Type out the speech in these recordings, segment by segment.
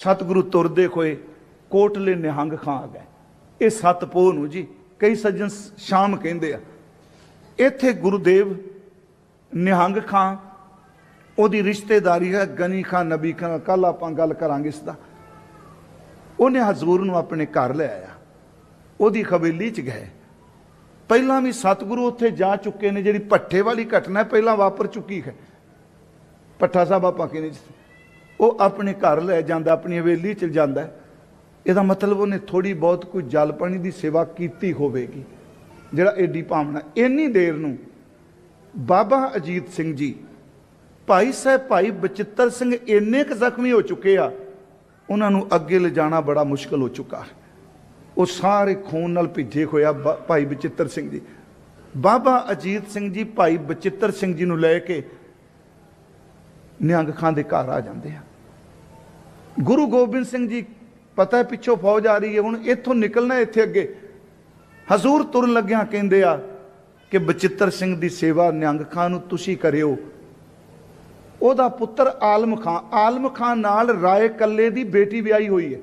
ਸਤਿਗੁਰੂ ਤੁਰਦੇ ਹੋਏ ਕੋਟਲੇ ਨਿਹੰਗ ਖਾਂ ਆ ਗਏ। ਇਹ ਸਤ ਪੋਹ ਨੂੰ ਜੀ, ਕਈ ਸੱਜਣ ਸ਼ਾਮ ਕਹਿੰਦੇ ਆ, ਇੱਥੇ ਗੁਰੂਦੇਵ ਨਿਹੰਗ ਖਾਂ, ਉਹਦੀ ਰਿਸ਼ਤੇਦਾਰੀ ਹੈ ਗਨੀ ਖਾਂ, ਨਬੀ ਖਾਂ ਕੱਲ ਆਪਾਂ ਗੱਲ ਕਰਾਂਗੇ ਇਸ ਦਾ। ਉਹਨੇ ਹਜ਼ੂਰ ਨੂੰ ਆਪਣੇ ਘਰ ਲੈ ਆਇਆ। ਉਹਦੀ ਹਵੇਲੀ 'ਚ ਗਏ। ਪਹਿਲਾਂ ਵੀ ਸਤਿਗੁਰੂ ਉੱਥੇ ਜਾ ਚੁੱਕੇ ਨੇ, ਜਿਹੜੀ ਭੱਠੇ ਵਾਲੀ ਘਟਨਾ ਪਹਿਲਾਂ ਵਾਪਰ ਚੁੱਕੀ ਹੈ। ਭੱਠਾ ਸਾਹਿਬ ਆਪਾਂ ਕਹਿੰਦੇ ਜਿੱਥੇ। ਉਹ ਆਪਣੇ ਘਰ ਲੈ ਜਾਂਦਾ, ਆਪਣੀ ਹਵੇਲੀ 'ਚ ਜਾਂਦਾ। ਇਹਦਾ ਮਤਲਬ ਉਹਨੇ ਥੋੜੀ ਬਹੁਤ ਕੋਈ ਜਲ ਪਾਣੀ ਦੀ ਸੇਵਾ ਕੀਤੀ ਹੋਵੇਗੀ। ਜਿਹੜਾ ਐਡੀ ਭਾਵਨਾ ਇੰਨੀ ਦੇਰ ਨੂੰ ਬਾਬਾ ਅਜੀਤ ਸਿੰਘ ਜੀ, ਭਾਈ ਸਾਹਿਬ, ਭਾਈ ਬਚਿੱਤਰ ਸਿੰਘ ਇੰਨੇ ਕੁ ਜ਼ਖਮੀ ਹੋ ਚੁੱਕੇ ਆ, ਉਹਨਾਂ ਨੂੰ ਅੱਗੇ ਲਿਜਾਣਾ ਬੜਾ ਮੁਸ਼ਕਲ ਹੋ ਚੁੱਕਾ ਉਹ ਸਾਰੇ ਖੂਨ ਨਾਲ ਭਿੱਜੇ ਹੋਇਆ ਬ- ਭਾਈ ਬਚਿੱਤਰ ਸਿੰਘ ਜੀ। ਬਾਬਾ ਅਜੀਤ ਸਿੰਘ ਜੀ, ਭਾਈ ਬਚਿੱਤਰ ਸਿੰਘ ਜੀ ਨੂੰ ਲੈ ਕੇ ਨਿਹੰਗ ਖਾਂ ਦੇ ਘਰ ਆ ਜਾਂਦੇ ਆ। ਗੁਰੂ ਗੋਬਿੰਦ ਸਿੰਘ ਜੀ, ਪਤਾ ਪਿੱਛੋਂ ਫੌਜ ਆ ਰਹੀ ਹੈ, ਹੁਣ ਇੱਥੋਂ ਨਿਕਲਣਾ ਇੱਥੇ ਅੱਗੇ। ਹਜ਼ੂਰ ਤੁਰਨ ਲੱਗਿਆਂ ਕਹਿੰਦੇ ਆ ਕਿ ਬਚਿੱਤਰ ਸਿੰਘ ਦੀ ਸੇਵਾ ਨਿਹੰਗ ਖਾਂ ਨੂੰ ਤੁਸੀਂ ਕਰਿਓ। ਉਹਦਾ ਪੁੱਤਰ ਆਲਮ ਖਾਂ ਆਲਮ ਖਾਂ ਨਾਲ ਰਾਏ ਕੱਲੇ ਦੀ ਬੇਟੀ ਵਿਆਹੀ ਹੋਈ ਹੈ।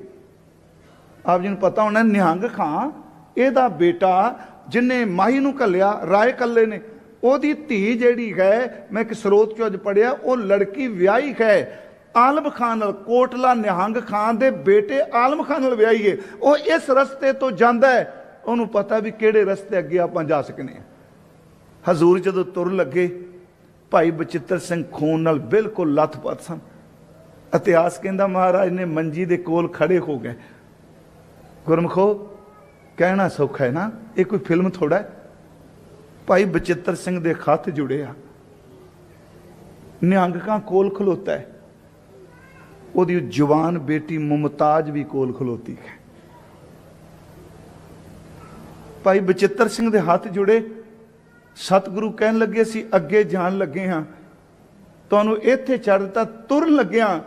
ਆਪ ਜੀ ਨੂੰ ਪਤਾ ਹੋਣਾ ਨਿਹੰਗ ਖਾਂ ਇਹਦਾ ਬੇਟਾ ਜਿਨੇ ਮਾਹੀ ਨੂੰ ਕੱਲਿਆ ਰਾਏ ਕੱਲੇ ਨੇ। ਉਹਦੀ ਧੀ ਜਿਹੜੀ ਹੈ, ਮੈਂ ਇੱਕ ਸਰੋਤ ਚੋਂ ਅੱਜ ਪੜਿਆ ਉਹ ਲੜਕੀ ਵਿਆਹੀ ਹੈ। ਆਲਮ ਖਾਨ ਨਾਲ, ਕੋਟਲਾ ਨਿਹੰਗ ਖਾਨ ਦੇ ਬੇਟੇ ਆਲਮ ਖਾਨ ਨਾਲ ਵਿਆਹੀਏ, ਉਹ ਇਸ ਰਸਤੇ ਤੋਂ ਜਾਂਦਾ ਹੈ, ਉਹਨੂੰ ਪਤਾ ਵੀ ਕਿਹੜੇ ਰਸਤੇ ਅੱਗੇ ਆਪਾਂ ਜਾ ਸਕਨੇ ਆ। ਹਜ਼ੂਰ ਜਦੋਂ ਤੁਰ ਲੱਗੇ, ਭਾਈ ਬਚਿੱਤਰ ਸਿੰਘ ਖੂਨ ਨਾਲ ਬਿਲਕੁਲ ਲੱਥਪੱਥ ਸਨ। ਇਤਿਹਾਸ ਕਹਿੰਦਾ, ਮਹਾਰਾਜ ਨੇ ਮੰਜੀ ਦੇ ਕੋਲ ਖੜੇ ਹੋ ਗਏ। ਗੁਰਮਖੋ, ਕਹਿਣਾ ਸੌਖਾ ਹੈ ਨਾ, ਇਹ ਕੋਈ ਫਿਲਮ ਥੋੜਾ ਹੈ। ਭਾਈ ਬਚਿੱਤਰ ਸਿੰਘ ਦੇ ਹੱਥ ਜੁੜੇ ਆ। ਨਿਹੰਗਕਾਂ ਕੋਲ ਖਲੋਤਾ ਹੈ। ਉਹਦੀ ਜਵਾਨ ਬੇਟੀ ਮੁਮਤਾਜ ਵੀ ਕੋਲ ਖਲੋਤੀ ਹੈ। ਭਾਈ ਬਚਿੱਤਰ ਸਿੰਘ ਦੇ ਹੱਥ ਜੁੜੇ। ਸਤਿਗੁਰੂ ਕਹਿਣ ਲੱਗੇ ਸੀ ਅੱਗੇ ਜਾਣ ਲੱਗੇ ਹਾਂ। ਤੁਹਾਨੂੰ ਇੱਥੇ ਛੱਡ ਦਿੱਤਾ ਤੁਰ ਲੱਗਿਆ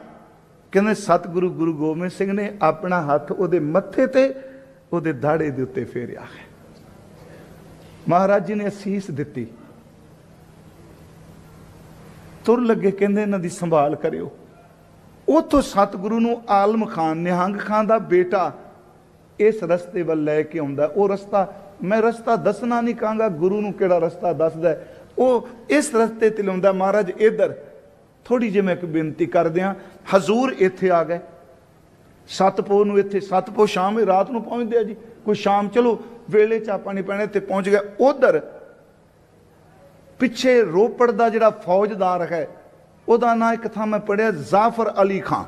ਕਹਿੰਦੇ, ਸਤਿਗੁਰੂ ਗੁਰੂ ਗੋਬਿੰਦ ਸਿੰਘ ਨੇ ਆਪਣਾ ਹੱਥ ਉਹਦੇ ਮੱਥੇ ਤੇ, ਉਹਦੇ ਦਾੜੇ ਦੇ ਉੱਤੇ ਫੇਰਿਆ ਹੈ। ਮਹਾਰਾਜ ਜੀ ਨੇ ਅਸੀਸ ਦਿੱਤੀ। ਤੁਰ ਲੱਗੇ ਕਹਿੰਦੇ, ਇਹਨਾਂ ਦੀ ਸੰਭਾਲ ਕਰਿਓ। ਉਥੋਂ ਸਤਿਗੁਰੂ ਨੂੰ ਆਲਮ ਖਾਨ, ਨਿਹੰਗ ਖਾਨ ਦਾ ਬੇਟਾ ਇਸ ਰਸਤੇ ਵੱਲ ਲੈ ਕੇ ਆਉਂਦਾ। ਉਹ ਰਸਤਾ, ਮੈਂ ਰਸਤਾ ਦੱਸਣਾ ਨਹੀਂ ਕਹਾਂਗਾ, ਗੁਰੂ ਨੂੰ ਕਿਹੜਾ ਰਸਤਾ ਦੱਸਦਾ ਉਹ ਇਸ ਰਸਤੇ ਤੇ ਲਾਉਂਦਾ ਮਹਾਰਾਜ ਇਧਰ ਥੋੜੀ ਜਿਹੀ ਮੈਂ ਇੱਕ ਬੇਨਤੀ ਕਰਦਿਆਂ ਹਜ਼ੂਰ ਇੱਥੇ ਆ ਗਏ। ਸਤਪੋ ਨੂੰ ਇੱਥੇ ਸਤਪੋ ਸ਼ਾਮ ਹੀ ਰਾਤ ਨੂੰ ਪਹੁੰਚਦੇ ਆ ਜੀ। ਕੋਈ ਸ਼ਾਮ, ਚਲੋ, ਵੇਲੇ ਚਾਹ ਨਹੀਂ ਪੈਣੇ ਤੇ ਪਹੁੰਚ ਗਿਆ ਉਧਰ, ਪਿੱਛੇ ਰੋਪੜ ਦਾ ਜਿਹੜਾ ਫੌਜਦਾਰ ਹੈ ਉਹਦਾ ਨਾਂ ਇੱਕ ਥਾਂ ਮੈਂ ਪੜਿਆ ਜ਼ਾਫਰ ਅਲੀ ਖਾਨ।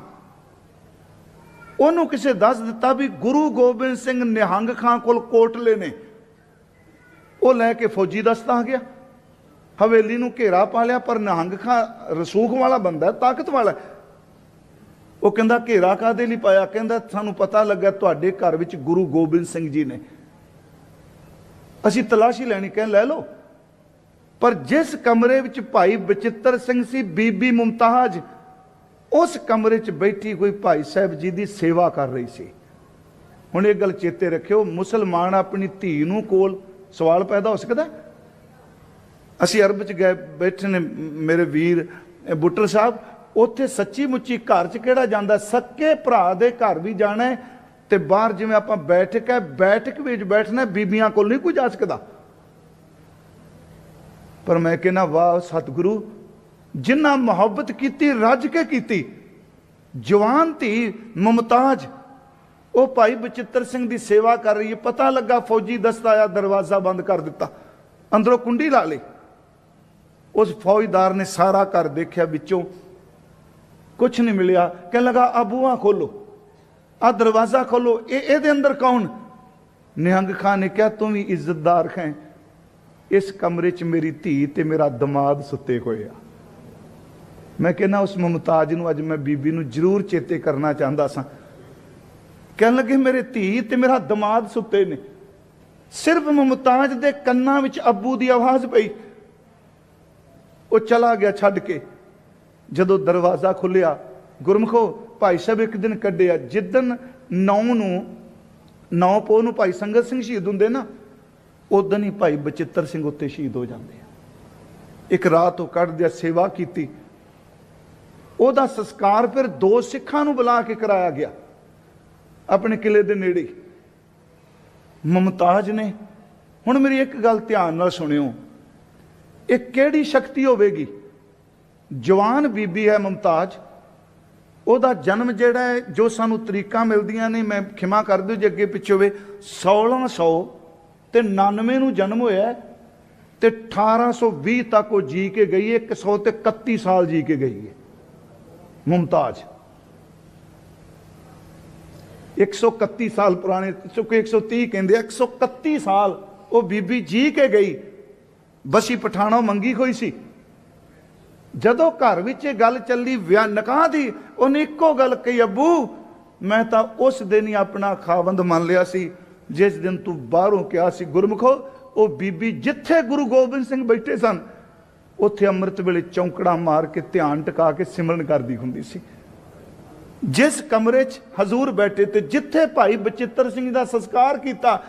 ਉਹਨੂੰ ਕਿਸੇ ਦੱਸ ਦਿੱਤਾ ਵੀ ਗੁਰੂ ਗੋਬਿੰਦ ਸਿੰਘ ਨਿਹੰਗ ਖਾਂ ਕੋਲ ਕੋਟਲੇ ਨੇ। ਉਹ ਲੈ ਕੇ ਫੌਜੀ ਦਸਤਾ ਆ ਗਿਆ। ਹਵੇਲੀ ਨੂੰ ਘੇਰਾ ਪਾ ਲਿਆ, ਪਰ ਨਿਹੰਗ ਖਾਂ ਰਸੂਖ ਵਾਲਾ ਬੰਦਾ ਤਾਕਤ ਵਾਲਾ ਉਹ ਕਹਿੰਦਾ, ਘੇਰਾ ਕਾਦੇ ਲਈ ਪਾਇਆ? ਕਹਿੰਦਾ, ਸਾਨੂੰ ਪਤਾ ਲੱਗਾ ਤੁਹਾਡੇ ਘਰ ਵਿੱਚ ਗੁਰੂ ਗੋਬਿੰਦ ਸਿੰਘ ਜੀ ਨੇ। ਅਸੀਂ ਤਲਾਸ਼ੀ ਲੈਣੀ ਕਹਿ ਲੈ ਲਓ। ਪਰ ਜਿਸ ਕਮਰੇ ਵਿੱਚ ਭਾਈ ਬਚਿੱਤਰ ਸਿੰਘ ਸੀ, ਬੀਬੀ ਮੁਮਤਾਜ, ਉਸ ਕਮਰੇ 'ਚ ਬੈਠੀ ਕੋਈ ਭਾਈ ਸਾਹਿਬ ਜੀ ਦੀ ਸੇਵਾ ਕਰ ਰਹੀ ਸੀ। ਹੁਣ ਇਹ ਗੱਲ ਚੇਤੇ ਰੱਖਿਓ, ਮੁਸਲਮਾਨ ਆਪਣੀ ਧੀ ਨੂੰ ਕੋਲ ਸਵਾਲ ਪੈਦਾ ਹੋ ਸਕਦਾ ਅਸੀਂ ਅਰਬ 'ਚ ਗਏ, ਬੈਠੇ ਨੇ ਮੇਰੇ ਵੀਰ ਬੁੱਟਰ ਸਾਹਿਬ, ਉੱਥੇ ਸੱਚੀ ਮੁੱਚੀ ਘਰ 'ਚ ਕਿਹੜਾ ਜਾਂਦਾ? ਸੱਕੇ ਭਰਾ ਦੇ ਘਰ ਵੀ ਜਾਣਾ ਹੈ ਤੇ ਬਾਹਰ ਜਿਵੇਂ ਆਪਾਂ ਬੈਠਕ ਹੈ, ਬੈਠਕ ਵਿੱਚ ਬੈਠਣਾ ਬੀਬੀਆਂ ਕੋਲ ਨਹੀਂ ਕੋਈ ਜਾ ਸਕਦਾ। ਪਰ ਮੈਂ ਕਹਿੰਦਾ, ਵਾਹ ਸਤਿਗੁਰੂ, ਜਿੰਨਾ ਮੁਹੱਬਤ ਕੀਤੀ, ਰੱਜ ਕੇ ਕੀਤੀ, ਜਵਾਨ ਧੀ ਮੁਮਤਾਜ, ਉਹ ਭਾਈ ਬਚਿੱਤਰ ਸਿੰਘ ਦੀ ਸੇਵਾ ਕਰ ਰਹੀ ਹੈ। ਪਤਾ ਲੱਗਾ ਫੌਜੀ ਦਸਤਾ ਆਇਆ ਦਰਵਾਜ਼ਾ ਬੰਦ ਕਰ ਦਿੱਤਾ, ਅੰਦਰੋਂ ਕੁੰਡੀ ਲਾ ਲਈ। ਉਸ ਫੌਜਦਾਰ ਨੇ ਸਾਰਾ ਘਰ ਦੇਖਿਆ, ਵਿੱਚੋਂ ਕੁਝ ਨਹੀਂ ਮਿਲਿਆ। ਕਹਿਣ ਲੱਗਾ ਆ ਬੂਹਾ ਖੋਲੋ ਆ ਦਰਵਾਜ਼ਾ ਖੋਲੋ, ਇਹ ਇਹਦੇ ਅੰਦਰ ਕੌਣ? ਨਿਹੰਗ ਖਾਨ ਨੇ ਕਿਹਾ, ਤੂੰ ਵੀ ਇੱਜ਼ਤਦਾਰ ਹੈ ਇਸ ਕਮਰੇ 'ਚ ਮੇਰੀ ਧੀ ਤੇ ਮੇਰਾ ਦਮਾਦ ਸੁੱਤੇ ਹੋਏ ਆ। ਮੈਂ ਕਹਿੰਦਾ ਉਸ ਮੁਮਤਾਜ ਨੂੰ ਅੱਜ ਮੈਂ ਬੀਬੀ ਨੂੰ ਜ਼ਰੂਰ ਚੇਤੇ ਕਰਨਾ ਚਾਹੁੰਦਾ ਸਾਂ। ਕਹਿਣ ਲੱਗੇ, ਮੇਰੇ ਧੀ ਤੇ ਮੇਰਾ ਦਮਾਦ ਸੁੱਤੇ ਨੇ। ਸਿਰਫ ਮੁਮਤਾਜ ਦੇ ਕੰਨਾਂ ਵਿੱਚ ਅੱਬੂ ਦੀ ਆਵਾਜ਼ ਪਈ। ਉਹ ਚਲਾ ਗਿਆ ਛੱਡ ਕੇ। ਜਦੋਂ ਦਰਵਾਜ਼ਾ ਖੁੱਲਿਆ ਗੁਰਮਖੋ, ਭਾਈ ਸਾਹਿਬ ਇੱਕ ਦਿਨ ਕੱਢਿਆ। ਜਿੱਦਨ ਨੌ ਨੂੰ, ਨੌ ਪੋ ਨੂੰ ਭਾਈ ਸੰਗਤ ਸਿੰਘ ਸ਼ਹੀਦ ਹੁੰਦੇ ਨਾ ਉਦੋਂ ਹੀ ਭਾਈ ਬਚਿੱਤਰ ਸਿੰਘ ਉੱਤੇ ਸ਼ਹੀਦ ਹੋ ਜਾਂਦੇ ਆ। ਇੱਕ ਰਾਤ ਉਹ ਕੱਢਦਿਆ ਸੇਵਾ ਕੀਤੀ। ਉਹਦਾ ਸੰਸਕਾਰ ਫਿਰ ਦੋ ਸਿੱਖਾਂ ਨੂੰ ਬੁਲਾ ਕੇ ਕਰਾਇਆ ਗਿਆ, ਆਪਣੇ ਕਿਲੇ ਦੇ ਨੇੜੇ। ਹੀ। ਮੁਮਤਾਜ ਨੇ, ਹੁਣ ਮੇਰੀ ਇੱਕ ਗੱਲ ਧਿਆਨ ਨਾਲ ਸੁਣਿਓ। ਇਹ ਕਿਹੜੀ ਸ਼ਕਤੀ ਹੋਵੇਗੀ? ਜਵਾਨ ਬੀਬੀ ਹੈ ਮੁਮਤਾਜ, ਉਹਦਾ ਜਨਮ ਜਿਹੜਾ ਹੈ, ਜੋ ਸਾਨੂੰ ਤਰੀਕਾਂ ਮਿਲਦੀਆਂ ਨੇ, ਮੈਂ ਖਿਮਾ ਕਰ ਦਿਓ ਜੇ ਅੱਗੇ ਪਿੱਛੇ ਹੋਵੇ 1600 ਤੇ 99 ਨੂੰ ਜਨਮ ਹੋਇਆ ਹੈ ਤੇ 1820 ਤੱਕ ਉਹ ਜੀ ਕੇ ਗਈ ਹੈ 100 ਤੇ 31 ਸਾਲ ਜੀ ਕੇ ਗਈ ਹੈ। ਮੁਮਤਾਜ। 131 ਸਾਲ ਪੁਰਾਣੇ ਚੁੱਕੇ 130 ਕਹਿੰਦੇ ਆ, 131 ਸਾਲ ਉਹ ਬੀਬੀ ਜੀ ਕੇ ਗਈ। ਬਸੀ ਪਠਾਣੋਂ ਮੰਗੀ ਹੋਈ ਸੀ। ਜਦੋਂ ਘਰ ਵਿੱਚ ਇਹ ਗੱਲ ਚੱਲੀ ਵਿਆਹ ਨਿਕਾਹ ਦੀ ਉਹਨੇ ਇੱਕੋ ਗੱਲ ਕਹੀ ਅੱਬੂ ਮੈਂ ਤਾਂ ਉਸ ਦਿਨ ਹੀ ਆਪਣਾ ਖਾਵੰਦ ਮੰਨ ਲਿਆ ਸੀ। ਜਿਸ ਦਿਨ ਤੂੰ ਬਾਹਰੋਂ ਕਿਹਾ ਸੀ, ਗੁਰਮੁਖੋ, ਉਹ ਬੀਬੀ ਜਿੱਥੇ ਗੁਰੂ ਗੋਬਿੰਦ ਸਿੰਘ ਬੈਠੇ ਸਨ, ਉੱਥੇ ਅੰਮ੍ਰਿਤ ਵੇਲੇ ਚੌਂਕੜਾ ਮਾਰ ਕੇ ਧਿਆਨ ਟਿਕਾ ਕੇ ਸਿਮਰਨ ਕਰਦੀ ਹੁੰਦੀ ਸੀ। ਜਿਸ ਕਮਰੇ 'ਚ ਹਜ਼ੂਰ ਬੈਠੇ ਤੇ ਜਿੱਥੇ ਭਾਈ ਬਚਿੱਤਰ ਸਿੰਘ ਦਾ ਸੰਸਕਾਰ ਕੀਤਾ,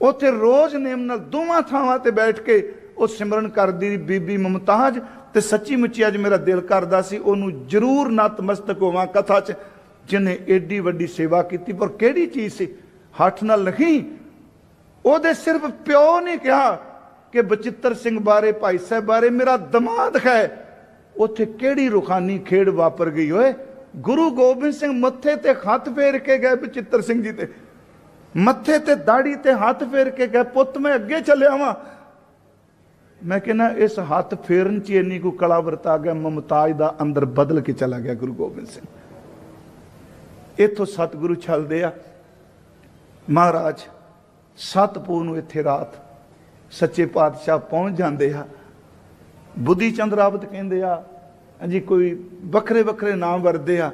ਉੱਥੇ ਰੋਜ਼ ਨੇਮ ਨਾਲ ਦੋਵਾਂ ਥਾਵਾਂ ਤੇ ਬੈਠ ਕੇ ਉਹ ਸਿਮਰਨ ਕਰਦੀ ਬੀਬੀ ਮੁਮਤਾਜ ਤੇ ਸੱਚੀ ਮੁੱਚੀ ਅੱਜ ਮੇਰਾ ਦਿਲ ਕਰਦਾ ਸੀ, ਉਹਨੂੰ ਜ਼ਰੂਰ ਨਤਮਸਤਕ ਹੋਵਾਂ ਕਥਾ 'ਚ, ਜਿਨੇ ਏਡੀ ਵੱਡੀ ਸੇਵਾ ਕੀਤੀ, ਪਰ ਕਿਹੜੀ ਚੀਜ਼ ਸੀ? ਹੱਠ ਨਾਲ ਨਹੀਂ, ਉਹਦੇ ਸਿਰਫ ਪਿਓ ਨੇ ਕਿਹਾ ਕਿ ਬਚਿੱਤਰ ਸਿੰਘ ਬਾਰੇ, ਭਾਈ ਸਾਹਿਬ ਬਾਰੇ ਮੇਰਾ ਦਮਾਦ ਹੈ। ਉੱਥੇ ਕਿਹੜੀ ਰੁਖਾਨੀ ਖੇਡ ਵਾਪਰ ਗਈ ਓਏ? ਗੁਰੂ ਗੋਬਿੰਦ ਸਿੰਘ ਮੱਥੇ ਤੇ ਹੱਥ ਫੇਰ ਕੇ ਗਏ ਬਚਿੱਤਰ ਸਿੰਘ ਜੀ ਤੇ। ਮੱਥੇ ਤੇ ਦਾੜੀ ਤੇ ਹੱਥ ਫੇਰ ਕੇ ਗਏ, ਪੁੱਤ ਮੈਂ ਅੱਗੇ ਚੱਲਿਆ ਵਾਂ। ਮੈਂ ਕਹਿੰਦਾ, ਇਸ ਹੱਥ ਫੇਰਨ ਚ ਇੰਨੀ ਕੋ ਕਲਾ ਵਰਤਾ ਗਿਆ, ਮਮਤਾਜ ਦਾ ਅੰਦਰ ਬਦਲ ਕੇ ਚਲਾ ਗਿਆ ਗੁਰੂ ਗੋਬਿੰਦ ਸਿੰਘ। ਇੱਥੋਂ ਸਤਿਗੁਰੂ ਚੱਲਦੇ ਆ। ਮਹਾਰਾਜ, ਸਤਪੂਰ ਨੂੰ ਇੱਥੇ ਰਾਤ ਸੱਚੇ ਪਾਤਸ਼ਾਹ ਪਹੁੰਚ ਜਾਂਦੇ ਆ। ਬੁੱਧੀ ਚੰਦ ਰਾਵਤ ਕਹਿੰਦੇ ਆ ਜੀ ਕੋਈ ਵੱਖਰੇ ਵੱਖਰੇ ਨਾਮ ਵਰਦੇ ਆ,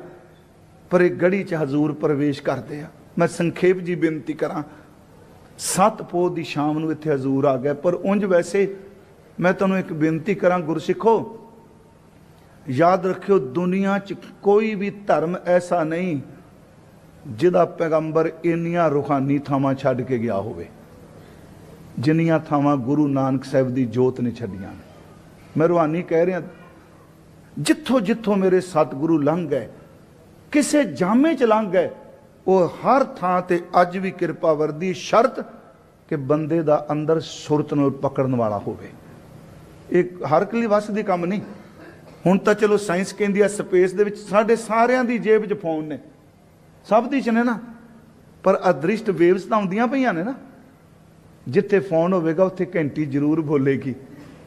ਪਰ ਇਹ ਗੜੀ ਚ ਹਜ਼ੂਰ ਪ੍ਰਵੇਸ਼ ਕਰਦੇ ਆ। ਮੈਂ ਸੰਖੇਪ ਜੀ ਬੇਨਤੀ ਕਰਾਂ ਸੱਤ ਪੋਹ ਦੀ ਸ਼ਾਮ ਨੂੰ ਇੱਥੇ ਹਜ਼ੂਰ ਆ ਗਿਆ, ਪਰ ਉਂਝ ਵੈਸੇ ਮੈਂ ਤੁਹਾਨੂੰ ਇੱਕ ਬੇਨਤੀ ਕਰਾਂ, ਗੁਰਸਿੱਖੋ, ਯਾਦ ਰੱਖਿਓ, ਦੁਨੀਆ 'ਚ ਕੋਈ ਵੀ ਧਰਮ ਐਸਾ ਨਹੀਂ ਜਿਹਦਾ ਪੈਗੰਬਰ ਇੰਨੀਆਂ ਰੂਹਾਨੀ ਥਾਵਾਂ ਛੱਡ ਕੇ ਗਿਆ ਹੋਵੇ, ਜਿੰਨੀਆਂ ਥਾਵਾਂ ਗੁਰੂ ਨਾਨਕ ਸਾਹਿਬ ਦੀ ਜੋਤ ਨੇ ਛੱਡੀਆਂ ਮੈਂ ਰੂਹਾਨੀ ਕਹਿ ਰਿਹਾ, ਜਿੱਥੋਂ ਜਿੱਥੋਂ ਮੇਰੇ ਸਤਿਗੁਰੂ ਲੰਘ ਗਏ, ਕਿਸੇ ਜਾਮੇ ਚ ਲੰਘ ਗਏ, ਉਹ ਹਰ ਥਾਂ ਤੇ ਅੱਜ ਵੀ ਕਿਰਪਾ ਵਰਦੀ ਸ਼ਰਤ ਕਿ ਬੰਦੇ ਦਾ ਅੰਦਰ ਸੁਰਤ ਨੂੰ ਪਕੜਨ ਵਾਲਾ ਹੋਵੇ। ਇਹ ਹਰ ਕਲੀ ਵਸ ਦੀ ਕੰਮ ਨਹੀਂ। ਹੁਣ ਤਾਂ ਚਲੋ ਸਾਇੰਸ ਕਹਿੰਦੀ ਆ, ਸਪੇਸ ਦੇ ਵਿੱਚ ਸਾਡੇ ਸਾਰਿਆਂ ਦੀ ਜੇਬ 'ਚ ਫੋਨ ਨੇ। ਸਭ ਦੀ ਚ ਨੇ। ਨਾ ਪਰ ਅਦ੍ਰਿਸ਼ਟ ਵੇਵਸ ਤਾਂ ਆਉਂਦੀਆਂ ਪਈਆਂ ਨੇ ਨਾ। ਜਿੱਥੇ ਫੋਨ ਹੋਵੇਗਾ, ਉੱਥੇ ਘੰਟੀ ਜ਼ਰੂਰ ਬੋਲੇਗੀ।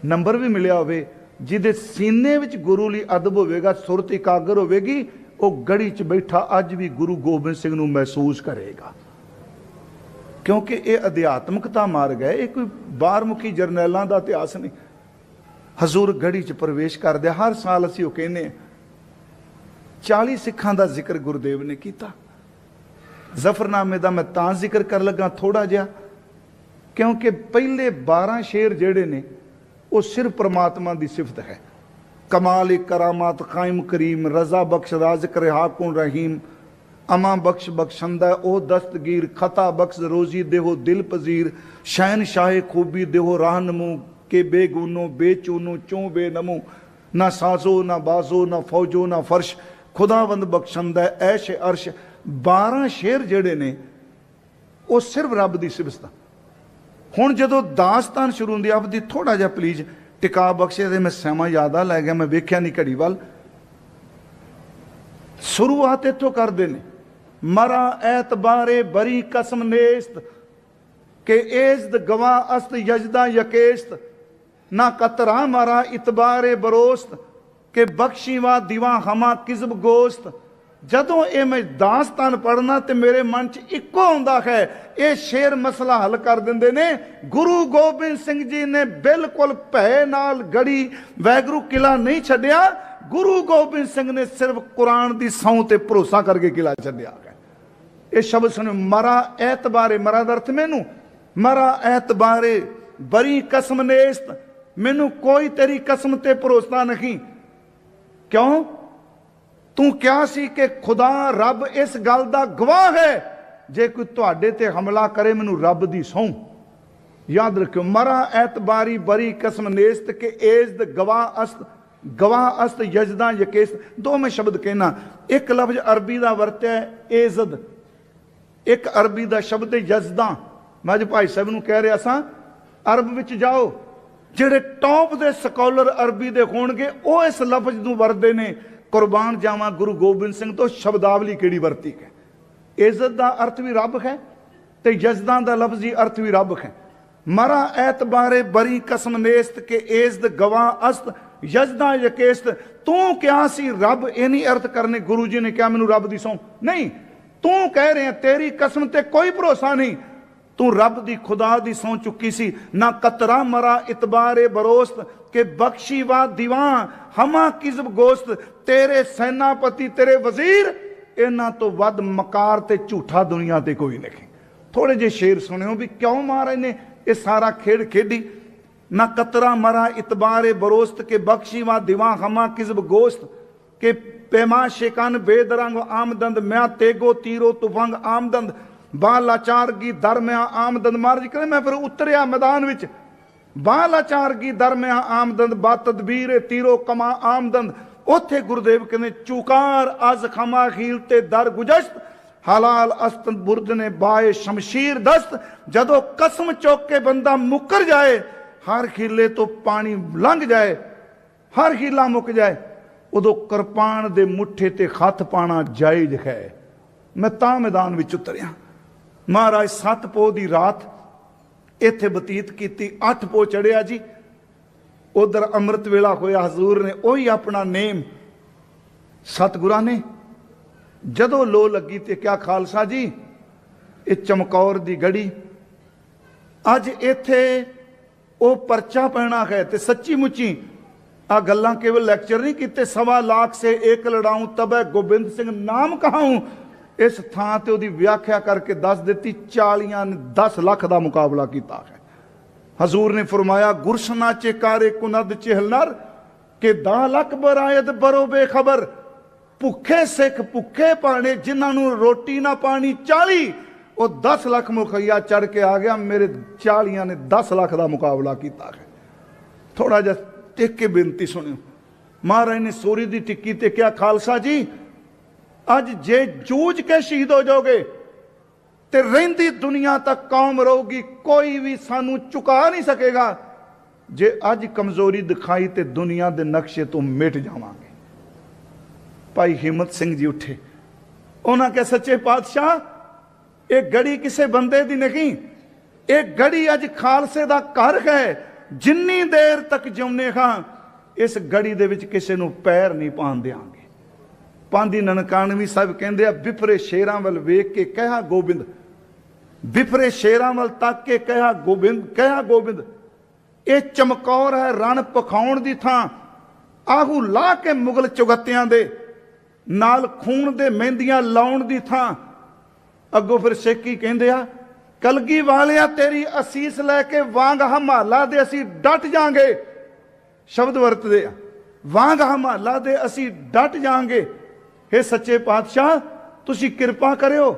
ਨੰਬਰ ਵੀ ਮਿਲਿਆ ਹੋਵੇ, ਜਿਹਦੇ ਸੀਨੇ ਵਿੱਚ ਗੁਰੂ ਲਈ ਅਦਬ ਹੋਵੇਗਾ, ਸੁਰਤ ਇਕਾਗਰ ਹੋਵੇਗੀ, ਉਹ ਗੜੀ 'ਚ ਬੈਠਾ ਅੱਜ ਵੀ ਗੁਰੂ ਗੋਬਿੰਦ ਸਿੰਘ ਨੂੰ ਮਹਿਸੂਸ ਕਰੇਗਾ। ਕਿਉਂਕਿ ਇਹ ਅਧਿਆਤਮਕਤਾ ਮਾਰਗ ਹੈ, ਇਹ ਕੋਈ ਬਾਹਰਮੁਖੀ ਜਰਨੈਲਾਂ ਦਾ ਇਤਿਹਾਸ ਨਹੀਂ। ਹਜ਼ੂਰ ਗੜੀ 'ਚ ਪ੍ਰਵੇਸ਼ ਕਰਦੇ ਹਰ ਸਾਲ ਅਸੀਂ ਉਹ ਕਹਿੰਦੇ ਹਾਂ 40 ਸਿੱਖਾਂ ਦਾ ਜ਼ਿਕਰ ਗੁਰਦੇਵ ਨੇ ਕੀਤਾ। ਜ਼ਫਰਨਾਮੇ ਦਾ ਮੈਂ ਤਾਂ ਜ਼ਿਕਰ ਕਰ ਲੱਗਾ ਥੋੜਾ ਜਿਹਾ, ਕਿਉਂਕਿ ਪਹਿਲੇ 12 ਸ਼ੇਰ ਜਿਹੜੇ ਨੇ, ਉਹ ਸਿਰਫ ਪ੍ਰਮਾਤਮਾ ਦੀ ਸਿਫਤ ਹੈ। ਕਮਾਲ ਕਰਾਮਾਤ ਕਾਇਮ ਕਰੀਮ, ਰਜ਼ਾ ਬਖਸ਼ ਰਾਜ਼ਕ ਰਿਹਾਕੁਨ ਰਹੀਮ? ਅਮਾ ਬਖਸ਼ ਬਖਸ਼ੰਦਾ, ਉਹ ਦਸਤਗੀਰ, ਖਤਾ ਬਖਸ਼ ਰੋਜ਼ੀ ਦੇਹੋ ਦਿਲ ਪਜ਼ੀਰ ਸ਼ੈਨ ਸ਼ਾਹ ਖੂਬੀ ਦੇਹੋ ਰਾਹਨਮੂ ਕੇ ਬੇਗੁਨੋ, ਬੇਚੂਨੋ, ਚੋਂ ਬੇਨਮੂ ਨਾ ਸਾਜ਼ੋ, ਨਾ ਬਾਜ਼ੋ, ਨਾ ਫੌਜੋ, ਨਾ ਫਰਸ਼, ਖੁਦਾਵੰਦ ਬਖਸ਼ੰਦਾ, ਐਸ਼ ਅਰਸ਼ 12 ਸ਼ੇਰ ਜਿਹੜੇ ਨੇ, ਉਹ ਸਿਰਫ ਰੱਬ ਦੀ ਸਿਫਤ ਹੁਣ ਜਦੋਂ ਦਾਸਤਾਨ ਸ਼ੁਰੂ ਹੁੰਦੀ ਆਪਦੀ ਥੋੜਾ ਜਿਹਾ ਪਲੀਜ਼ ਟਿਕਾ ਬਖਸ਼ੇ ਦੇ ਮੈਂ ਸਮਾਂ ਯਾਦਾ ਲੈ ਗਿਆ, ਮੈਂ ਵੇਖਿਆ ਨਹੀਂ ਘੜੀ ਵੱਲ। ਸ਼ੁਰੂਆਤ ਇੱਥੋਂ ਕਰਦੇ ਨੇ। ਮਰਾ ਐਤਬਾਰੇ ਬਰੀ ਕਸਮ ਨੇਸਤ, ਕਿ ਏਜ਼ਦ ਗਵਾ ਅਸਤ ਯਜਦਾ ਯਕੇਸਤ। ਨਾ ਕਤਰਾ ਮਾਰਾ ਇਤਬਾਰੇ ਬਰੋਸਤ, ਕਿ ਬਖਸ਼ੀਵਾ ਦੀਵਾ ਹਮਾ ਕਿਜ਼ਬ ਗੋਸਤ। ਜਦੋਂ ਇਹ ਮੈਂ ਦਾਸਤਾਨ ਪੜਨਾ ਤੇ ਮੇਰੇ ਮਨ 'ਚ ਇੱਕੋ ਹੁੰਦਾ ਹੈ, ਇਹ ਸ਼ੇਰ ਮਸਲਾ ਹੱਲ ਕਰ ਦਿੰਦੇ ਨੇ। ਗੁਰੂ ਗੋਬਿੰਦ ਸਿੰਘ ਜੀ ਨੇ ਬਿਲਕੁਲ ਭੈ ਨਾਲ ਗੜੀ ਵੈਗਰੂ ਕਿਲਾ ਨਹੀਂ ਛੱਡਿਆ। ਗੁਰੂ ਗੋਬਿੰਦ ਸਿੰਘ ਨੇ ਸਿਰਫ ਕੁਰਾਨ ਦੀ ਸੌਂ ਤੇ ਭਰੋਸਾ ਕਰਕੇ ਕਿਲਾ ਛੱਡਿਆ। ਹੈ ਇਹ ਸ਼ਬਦ ਸੁਣੋ, ਮਰਾ ਐਤਬਾਰੇ, ਮਰਾ ਦਾ ਅਰਥ ਮੈਨੂੰ। ਮਰਾ ਐਤਬਾਰੇ, ਬਰੀ ਕਸਮ ਨੇਸਤ। ਮੈਨੂੰ ਕੋਈ ਤੇਰੀ ਕਸਮ ਤੇ ਭਰੋਸਾ ਨਹੀਂ। ਕਿਉਂ? ਤੂੰ ਕਿਹਾ ਸੀ ਕਿ ਖੁਦਾ ਰੱਬ ਇਸ ਗੱਲ ਦਾ ਗਵਾਹ ਹੈ? ਜੇ ਕੋਈ ਤੁਹਾਡੇ ਤੇ ਹਮਲਾ ਕਰੇ, ਮੈਨੂੰ ਰੱਬ ਦੀ ਸੌਂ ਯਾਦ ਰੱਖਿਓ, ਮਰਾ ਐਤਬਾਰੀ ਬਰੀ ਕਸਮ ਨੇਸਤ ਕਿ ਏਜ਼ਦ ਗਵਾਹ ਅਸਤ ਗਵਾਹ ਅਸਤ ਯਜਦਾ ਯਕੇਸ ਦੋ ਮੈਂ ਸ਼ਬਦ ਕਹਿਣਾ। ਇੱਕ ਲਫ਼ਜ਼ ਅਰਬੀ ਦਾ ਵਰਤਿਆ ਏਜ਼ਦ। ਇੱਕ ਅਰਬੀ ਦਾ ਸ਼ਬਦ ਹੈ, ਯਜ਼ਦਾ। ਮੈਂ ਅੱਜ ਭਾਈ ਸਾਹਿਬ ਨੂੰ ਕਹਿ ਰਿਹਾ ਸਾਂ, ਅਰਬ ਵਿੱਚ ਜਾਓ। ਜਿਹੜੇ ਟੌਪ ਦੇ ਸਕਾਲਰ ਅਰਬੀ ਦੇ ਹੋਣਗੇ, ਉਹ ਇਸ ਲਫ਼ਜ਼ ਨੂੰ ਵਰਤਦੇ ਨੇ। ਕੁਰਬਾਨ ਜਾਵਾਂ ਗੁਰੂ ਗੋਬਿੰਦ ਸਿੰਘ ਤੋਂ ਸ਼ਬਦਾਵਲੀ ਕਿਹੜੀ ਵਰਤੀ ਹੈ? ਇੱਜ਼ਤ ਦਾ ਅਰਥ ਵੀ ਰੱਬ ਹੈ ਤੇ ਯਜ਼ਦਾਂ ਦਾ ਲਫ਼ਜ਼ੀ ਅਰਥ ਵੀ ਰੱਬ ਹੈ। ਮਰਾ ਐਤਬਾਰੇ ਬਰੀ ਕਸਮ ਨੇਸਤ ਕੇ ਏਜ਼ਦ ਗਵਾ ਅਸਤ, ਯਜ਼ਦਾ ਯਕੇਸਤ ਤੂੰ ਕਿਹਾ ਸੀ ਰੱਬ? ਇਹ ਨਹੀਂ ਅਰਥ ਕਰਨੇ ਗੁਰੂ ਜੀ ਨੇ ਕਿਹਾ ਮੈਨੂੰ ਰੱਬ ਦੀ ਸੌਂ। ਨਹੀਂ, ਤੂੰ ਕਹਿ ਰਿਹਾ ਤੇਰੀ ਕਸਮ ਤੇ ਕੋਈ ਭਰੋਸਾ ਨਹੀਂ। ਤੂੰ ਰੱਬ ਦੀ ਖੁਦਾ ਦੀ ਸੌਂ ਚੁੱਕੀ ਸੀ। ਨਾ ਕਤਰਾ ਮਰਾ ਇਤਬਾਰੇ ਬਰੋਸਤ ਕਿ ਬਖਸ਼ੀ ਵਾ ਦੀਵਾਨ। ਹਮਾ ਕਿਜ਼ਬ ਗੋਸਤ, ਤੇਰੇ ਸੈਨਾਪਤੀ, ਤੇਰੇ ਵਜ਼ੀਰ, ਇਹਨਾਂ ਤੋਂ ਵੱਧ ਮਕਾਰ ਤੇ ਝੂਠਾ ਦੁਨੀਆ ਤੇ ਕੋਈ ਨਹੀਂ। ਥੋੜੇ ਜਿਹੇ ਸ਼ੇਰ ਸੁਣਿਓ ਵੀ ਕਿਉਂ ਮਹਾਰਾਜ ਨੇ? ਇਹ ਸਾਰਾ ਖੇਡ ਖੇਡੀ। ਨਾ ਕਤਰਾ ਮਰਾ ਇਤਬਾਰੇ ਬਰੋਸਤ ਕੇ ਬਖਸ਼ੀ ਵਾ ਦੀਵਾਨ। ਹਮਾ ਕਿਜ਼ਬ ਗੋਸਤ ਕੇ ਪੈਮਾ ਸ਼ੇਕਨ ਬੇਦਰੰਗ ਆਮਦੰਦ ਮੈਂ ਤੇਗੋ ਤੀਰੋ ਤੁਫੰਗ ਆਮਦੰਦ। ਬਾ ਲਾਚਾਰਗੀ ਦਰਮਿਆ ਆਮਦੰਦ ਮਹਾਰਾਜ ਕਹਿੰਦੇ ਮੈਂ ਫਿਰ ਉਤਰਿਆ ਮੈਦਾਨ ਵਿੱਚ। ਬਾ ਲਾਚਾਰਗੀ ਦਰਮਿਆ ਆਮਦੰਦ ਬਾ ਤਦਬੀਰ ਤੀਰੋ ਕਮਾ ਆਮਦੰਦ ਉੱਥੇ ਗੁਰਦੇਵ ਕਹਿੰਦੇ, ਚੁਕਾਰ ਅਜ਼ ਖਮਾ ਖੀਲ ਤੇ ਦਰ ਗੁਜਸ਼ਤ। ਹਲਾਲ ਅਸਤਨ ਬੁਰਦ ਨੇ ਬਾਏ ਸ਼ਮਸ਼ੀਰ ਦਸਤ। ਜਦੋਂ ਕਸਮ ਚੁੱਕ ਕੇ ਬੰਦਾ ਮੁੱਕਰ ਜਾਏ, ਹਰ ਖੀਲੇ ਤੋਂ ਪਾਣੀ ਲੰਘ ਜਾਏ, ਹਰ ਹੀਲਾ ਮੁੱਕ ਜਾਏ, ਉਦੋਂ ਕਿਰਪਾਨ ਦੇ ਮੁੱਠੇ ਤੇ ਹੱਥ ਪਾਣਾ ਜਾਇਜ਼ ਹੈ। ਮੈਂ ਤਾਂ ਮੈਦਾਨ ਵਿੱਚ ਉਤਰਿਆ। ਮਹਾਰਾਜ, ਸੱਤ ਪੋਹ ਦੀ ਰਾਤ ਇੱਥੇ ਬਤੀਤ ਕੀਤੀ, ਅੱਠ ਪੋਹ ਚੜਿਆ ਜੀ। ਉਧਰ ਅੰਮ੍ਰਿਤ ਵੇਲਾ ਹੋਇਆ, ਹਜ਼ੂਰ ਨੇ ਉਹੀ ਆਪਣਾ ਨੇਮ ਸਤਿਗੁਰਾਂ ਨੇ। ਜਦੋਂ ਲੋ ਲੱਗੀ ਤੇ ਕਿਆ ਖਾਲਸਾ ਜੀ, ਇਹ ਚਮਕੌਰ ਦੀ ਗੜੀ। ਅੱਜ ਇੱਥੇ ਉਹ ਪਰਚਾ ਪੈਣਾ ਹੈ ਤੇ ਸੱਚੀ ਮੁੱਚੀ ਆ ਗੱਲਾਂ ਕੇਵਲ ਲੈਕਚਰ ਨਹੀਂ ਕੀਤੇ, ਸਵਾ ਲੱਖ ਸੇ ਇੱਕ ਲੜਾਉਂ ਤਬੈ ਗੋਬਿੰਦ ਸਿੰਘ ਨਾਮ ਕਹਾਉਂ ਇਸ ਥਾਂ ਤੇ ਉਹਦੀ ਵਿਆਖਿਆ ਕਰਕੇ ਦੱਸ ਦਿੱਤੀ 40 ਨੇ 10 ਲੱਖ ਦਾ ਮੁਕਾਬਲਾ ਕੀਤਾ ਹੈ। ਹਜ਼ੂਰ ਨੇ ਫਰਮਾਇਆ, ਗੁਰਸ਼ਨਾ ਚੇ ਕਾਰੇ ਕੁਨਦ ਚਹਿਲਨਰ ਕਿ ਦਾ ਲੱਖ ਬਰਾਇਦ ਬਰੋ ਬੇਖਬਰ। ਭੁੱਖੇ ਸਿੱਖ ਭੁੱਖੇ ਪਾਣੇ, ਜਿਨ੍ਹਾਂ ਨੂੰ ਰੋਟੀ ਨਾ ਪਾਣੀ 40 ਉਹ 10 ਲੱਖ ਮੁਖਈਆ ਚੜ ਕੇ ਆ ਗਿਆ। ਮੇਰੇ 40 ਨੇ 10 ਲੱਖ ਦਾ ਮੁਕਾਬਲਾ ਕੀਤਾ ਹੈ। ਥੋੜਾ ਜਿਹਾ ਟਿਕ ਕੇ ਬੇਨਤੀ ਸੁਣਿਓ। ਮਹਾਰਾਜ ਨੇ ਸੋਰੀ ਦੀ ਟਿੱਕੀ ਤੇ ਕਿਹਾ, ਖਾਲਸਾ ਜੀ ਅੱਜ ਜੇ ਜੂਝ ਕੇ ਸ਼ਹੀਦ ਹੋ ਜਾਓਗੇ, ਤੇ ਰਹਿੰਦੀ ਦੁਨੀਆ ਤੱਕ ਕੌਮ ਰਹੂਗੀ, ਕੋਈ ਵੀ ਸਾਨੂੰ ਚੁਕਾ ਨਹੀਂ ਸਕੇਗਾ। ਜੇ ਅੱਜ ਕਮਜ਼ੋਰੀ ਦਿਖਾਈ ਤੇ ਦੁਨੀਆ ਦੇ ਨਕਸ਼ੇ ਤੋਂ ਮਿਟ ਜਾਵਾਂਗੇ। ਭਾਈ ਹਿੰਮਤ ਸਿੰਘ ਜੀ ਉੱਠੇ। ਉਹਨਾਂ ਕੇ ਸੱਚੇ ਪਾਤਸ਼ਾਹ, ਇਹ ਗੜੀ ਕਿਸੇ ਬੰਦੇ ਦੀ ਨਹੀਂ। ਇਹ ਗੜੀ ਅੱਜ ਖਾਲਸੇ ਦਾ ਘਰ ਹੈ। ਜਿੰਨੀ ਦੇਰ ਤੱਕ ਜਿਉਂਦੇ ਹਾਂ, ਇਸ ਗੜੀ ਦੇ ਵਿੱਚ ਕਿਸੇ ਨੂੰ ਪੈਰ ਨਹੀਂ ਪਾਉਣ ਦਿਆਂਗੇ। ਪਾਂਦੀ ਨਨਕਾਨਵੀ ਸਾਹਿਬ ਕਹਿੰਦੇ ਆ ਵਿਫਰੇ ਸ਼ੇਰਾਂ ਵੱਲ ਵੇਖ ਕੇ ਕਹਿਆ ਗੋਬਿੰਦ। ਵਿਫਰੇ ਸ਼ੇਰਾਂ ਵੱਲ ਤੱਕ ਕੇ ਕਹਿਆ ਗੋਬਿੰਦ ਕਹਿਆ ਗੋਬਿੰਦ, ਇਹ ਚਮਕੌਰ ਹੈ ਰਣ ਪਖਾਉਣ ਦੀ ਥਾਂ। ਆਹੂ ਲਾ ਕੇ ਮੁਗਲ ਚੁਗੱਤਿਆਂ ਦੇ, ਨਾਲ ਖੂਨ ਦੇ ਮਹਿੰਦੀਆਂ ਲਾਉਣ ਦੀ ਥਾਂ। ਅੱਗੋਂ ਫਿਰ ਸੇਕੀ ਕਹਿੰਦੇ ਆ, ਕਲਗੀ ਵਾਲਿਆ, ਤੇਰੀ ਅਸੀਸ ਲੈ ਕੇ ਵਾਂਗ ਹਮਾਲਾ ਦੇ ਅਸੀਂ ਡਟ ਜਾਾਂਗੇ। ਸ਼ਬਦ ਵਰਤਦੇ ਆ, ਵਾਂਗ ਹਮਾਲਾ ਦੇ ਅਸੀਂ ਡਟ ਜਾਾਂਗੇ। हे ਸੱਚੇ ਪਾਤਸ਼ਾਹ, ਤੁਸੀਂ ਕਿਰਪਾ ਕਰਿਓ।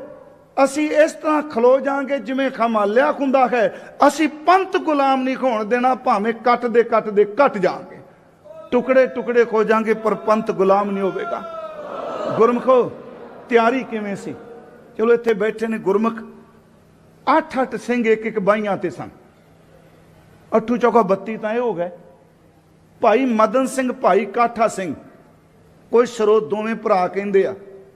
ਅਸੀਂ ਇਸ ਤਰ੍ਹਾਂ ਖਲੋ ਜਾਾਂਗੇ ਜਿਵੇਂ ਖਮਾਲਿਆ ਹੁੰਦਾ ਹੈ। ਅਸੀਂ ਪੰਥ ਗੁਲਾਮ ਨਹੀਂ ਹੋਣ ਦੇਣਾ, ਭਾਵੇਂ ਕੱਟ ਦੇ ਕੱਟ ਦੇ ਕੱਟ ਜਾਾਂਗੇ। ਟੁਕੜੇ ਟੁਕੜੇ ਖੋ ਜਾਾਂਗੇ, ਪਰ ਪੰਥ ਗੁਲਾਮ ਨਹੀਂ ਹੋਵੇਗਾ। ਗੁਰਮਖੋ, ਤਿਆਰੀ ਕਿਵੇਂ ਸੀ? ਚਲੋ ਇੱਥੇ ਬੈਠੇ ਨੇ ਗੁਰਮੁਖ। ਅੱਠ ਅੱਠ ਸਿੰਘ ਇੱਕ ਇੱਕ ਬਾਈਆਂ ਤੇ ਸਨ। ਅੱਠੂ ਚੌਕਾ 32 ਤਾਂ ਇਹ ਹੋ ਗਏ। ਭਾਈ ਮਦਨ ਸਿੰਘ, ਭਾਈ ਕਾਠਾ ਸਿੰਘ। ਕੋਈ ਸਰੋਤ ਦੋਵੇਂ ਭਰਾ ਕਹਿੰਦੇ ਆ,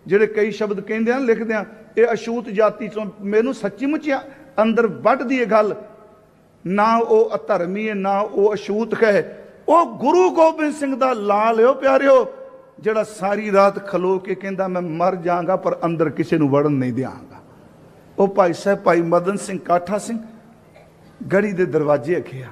ਜਿਹੜੇ ਕਈ ਸ਼ਬਦ ਕਹਿੰਦੇ ਆ, ਲਿਖਦੇ ਆ, ਇਹ ਅਸ਼ੂਤ ਜਾਤੀ ਚੋਂ ਮੈਨੂੰ ਸੱਚੀ ਮੁੱਚੀ ਅੰਦਰ ਵੱਢਦੀ ਇਹ ਗੱਲ। ਨਾ ਉਹ ਅਧਰਮੀ ਹੈ, ਨਾ ਉਹ ਅਸ਼ੂਤ ਹੈ। ਉਹ ਗੁਰੂ ਗੋਬਿੰਦ ਸਿੰਘ ਦਾ ਲਾ ਲਿਓ ਪਿਆਰਿਓ, ਜਿਹੜਾ ਸਾਰੀ ਰਾਤ ਖਲੋ ਕੇ ਕਹਿੰਦਾ, ਮੈਂ ਮਰ ਜਾਾਂਗਾ ਪਰ ਅੰਦਰ ਕਿਸੇ ਨੂੰ ਵੜਨ ਨਹੀਂ ਦਿਆਂਗਾ। ਉਹ ਭਾਈ ਸਾਹਿਬ, ਭਾਈ ਮਦਨ ਸਿੰਘ, ਕਾਠਾ ਸਿੰਘ, ਗੜੀ ਦੇ ਦਰਵਾਜ਼ੇ ਅੱਗੇ ਆ।